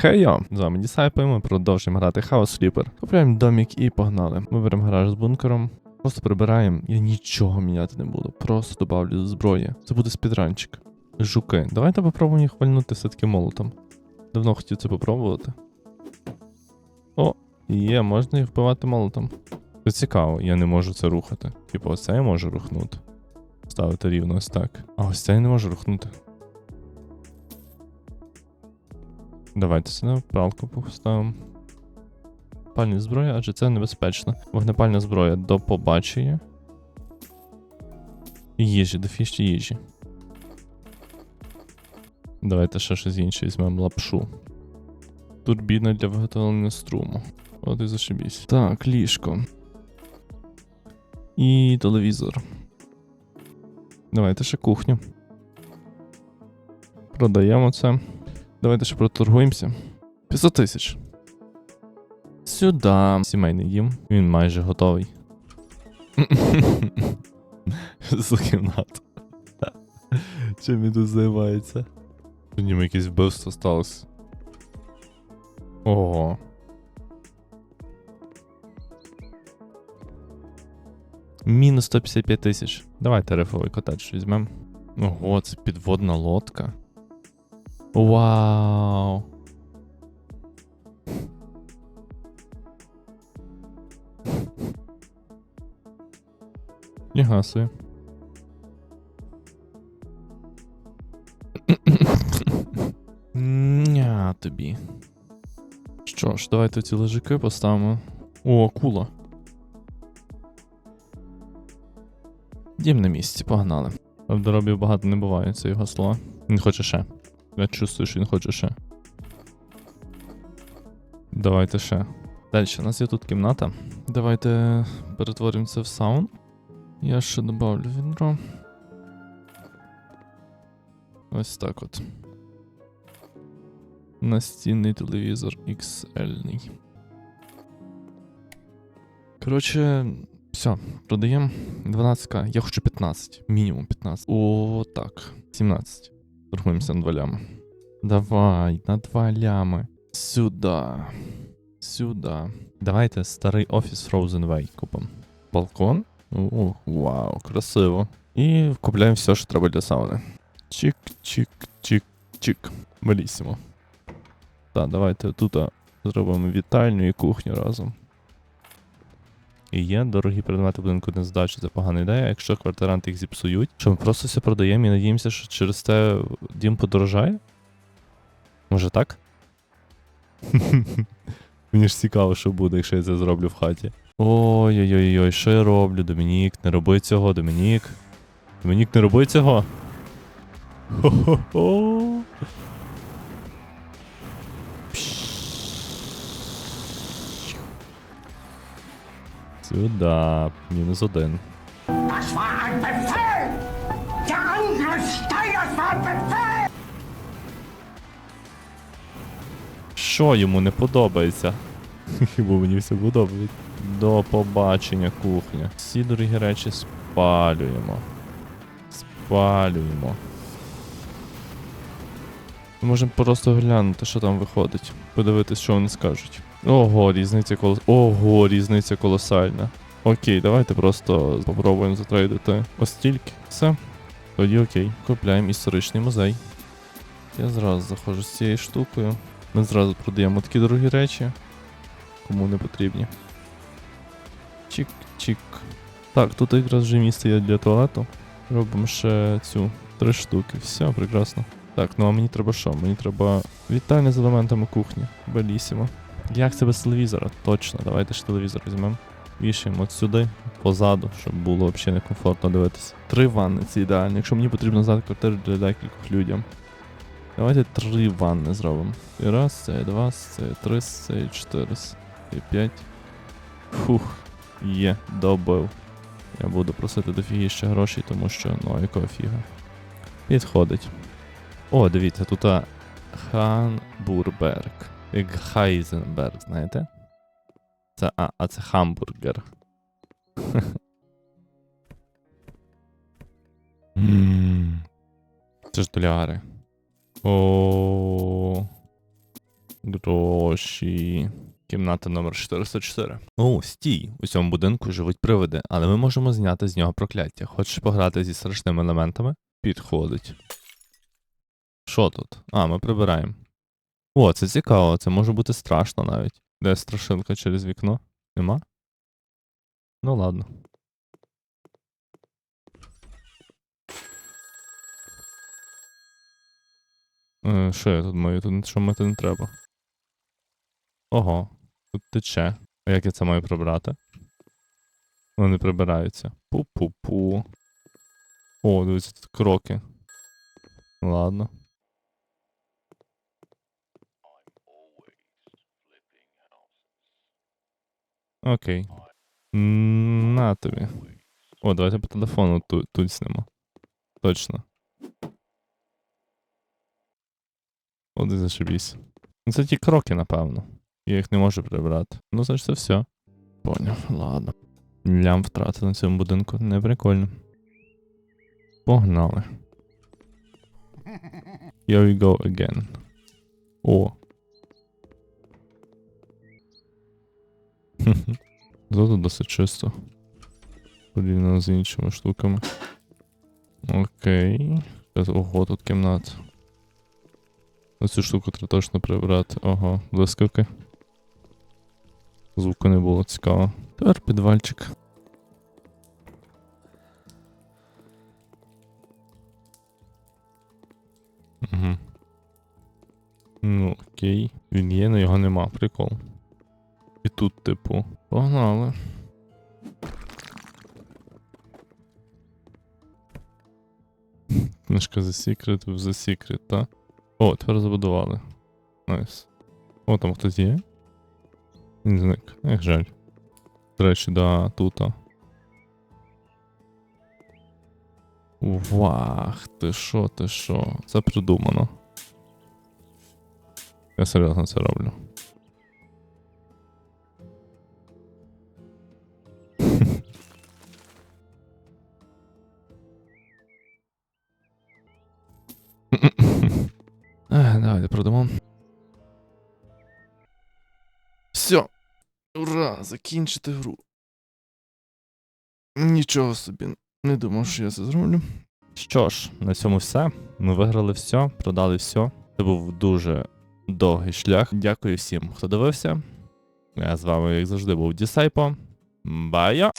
Хей йо! З вами Дісайпи, ми продовжуємо грати House Sleeper. Купляємо домик і погнали. Ми беремо гараж з бункером. Просто прибираємо. Я нічого міняти не буду. Просто добавлю зброї. Це буде спідранчик. Жуки. Давайте попробуємо їх вальнути все-таки молотом. Давно хотів це попробувати. О, є, можна їх вбивати молотом. Це цікаво, я не можу це рухати. Типу, оце я можу рухнути. Ставити рівно ось так. А ось це я не можу рухнути. Давайте сюди палку поставимо. Пальні зброя, адже це небезпечно. Вогнепальна зброя до побачення. Їжі, до фіші їжі. Давайте ще щось інше візьмемо лапшу. Турбіна для виготовлення струму. От і зашибісь. Так, ліжко. І телевізор. Давайте ще кухню. Продаємо це. Давайте ще проторгуємося. 500 тисяч. Сюди. Сімейний дім. Він майже готовий. За кімнату. Чим він тут займається? У ньому якесь вбивство сталося. Ого. Мінус 155 тисяч. Давайте рифовий котедж візьмемо. Ого, це підводна лодка. Вау. Ніга собі. Ня тобі. Що ж, давайте ці лежаки поставимо. О, акула. Дім на місці, погнали. В доробів багато не буває, це його слова. Він хоче ще. Я чувствую, що він хоче ще. Давайте ще. Далі, у нас є тут кімната. Давайте перетворимо це в саун. Я ще добавлю відро. Ось так от. Настінний телевізор XL. Коротше, все, продаємо 12к. Я хочу 15. Мінімум 15. О, так. 17. Торгуємося на 2 лями. Давай, на 2 лями. Сюда. Сюда. Давайте старий офіс Frozen Way купимо. Балкон. О, вау, красиво. І купляємо все, що треба для сауни. Чик, чик, чик, чик. Малісімо. Так, давайте тут зробимо вітальню і кухню разом. І є дорогі предмети будинку не здачі, це погана ідея. Якщо квартиранти їх зіпсують, що ми просто все продаємо і надіємося, що через те дім подорожає? Може так? Мені ж цікаво, що буде, якщо я це зроблю в хаті. Ой-ой-ой, що я роблю, Домінік, не роби цього, Домінік. Домінік, не роби цього. Хо-хо-хо. Сюда, мінус один. Що йому не подобається? Бо мені все подобається. До побачення, кухня. Всі дорогі речі спалюємо. Спалюємо. Ми можемо просто глянути, що там виходить. Подивитись, що вони скажуть. Ого, різниця колос... Ого, різниця колосальна. Окей, давайте просто попробуємо затрейдити ось тільки. Все. Тоді окей. Купляємо історичний музей. Я зразу заходжу з цією штукою. Ми зразу продаємо такі дорогі речі, кому не потрібні. Чик-чик. Так, тут якраз вже місце є для туалету. Робимо ще цю три штуки. Все, прекрасно. Так, ну а мені треба що? Мені треба вітальня з елементами кухні. Белісімо. Як це без телевізора? Точно, давайте ж телевізор візьмемо. Вішаємо от сюди, позаду, щоб було взагалі некомфортно дивитися. Три ванни це ідеально. Якщо мені потрібно здати квартиру для декількох людям. Давайте три ванни зробимо. І раз, це і два, це і три, це і чотири, і п'ять. Фух, є, добив. Я буду просити дофіги ще грошей, тому що, ну, якого фіга. Підходить. О, дивіться, тут а, Ханбурберг. Як Хайзенберг, знаєте? Це, а, а це хамбургер. Це ж доляри. О. Гроші. Кімната номер 404. О, стій. У цьому будинку живуть привиди, але ми можемо зняти з нього прокляття. Хочеш пограти зі страшними елементами? Підходить. Що тут? А, ми прибираємо. О, це цікаво, це може бути страшно навіть. Де страшилка через вікно? Нема? Ну ладно. Е, що я тут маю? Тут що мити не треба. Ого, тут тече. А як я це маю прибрати? Вони прибираються. Пу-пу-пу. О, дивіться, тут кроки. Ладно. Окей. На тобі. О, давайте по телефону тут, тут снемо. Точно. От і зашибісь. Ну, Це ті кроки, напевно. Я їх не можу прибрати. Ну, значить, це все. Поняв, ладно. Лям втратив на цьому будинку. Не прикольно. Погнали. Here we go again. О. Тут досить чисто. Порівняно з іншими штуками. Окей. Ого, тут кімната. Оцю штуку треба точно прибрати. Ого, блискавки. Звуку не було цікаво. Тепер підвальчик. Угу. Ну, окей. Він є, але його нема. Прикол. І тут, типу, погнали. Книжка за секрет, за секрет, та? О, тепер забудували. Найс. О, там хтось є? Він зник. Ех, жаль. До речі, да, тута. Вах, ти що, ти що? Це придумано. Я серйозно це роблю. Давайте продамо. Все. Ура! Закінчити гру. Нічого собі. Не думав, що я це зроблю. Що ж, на цьому все. Ми виграли все, продали все. Це був дуже довгий шлях. Дякую всім, хто дивився. Я з вами, як завжди, був Дісайпо. Бая!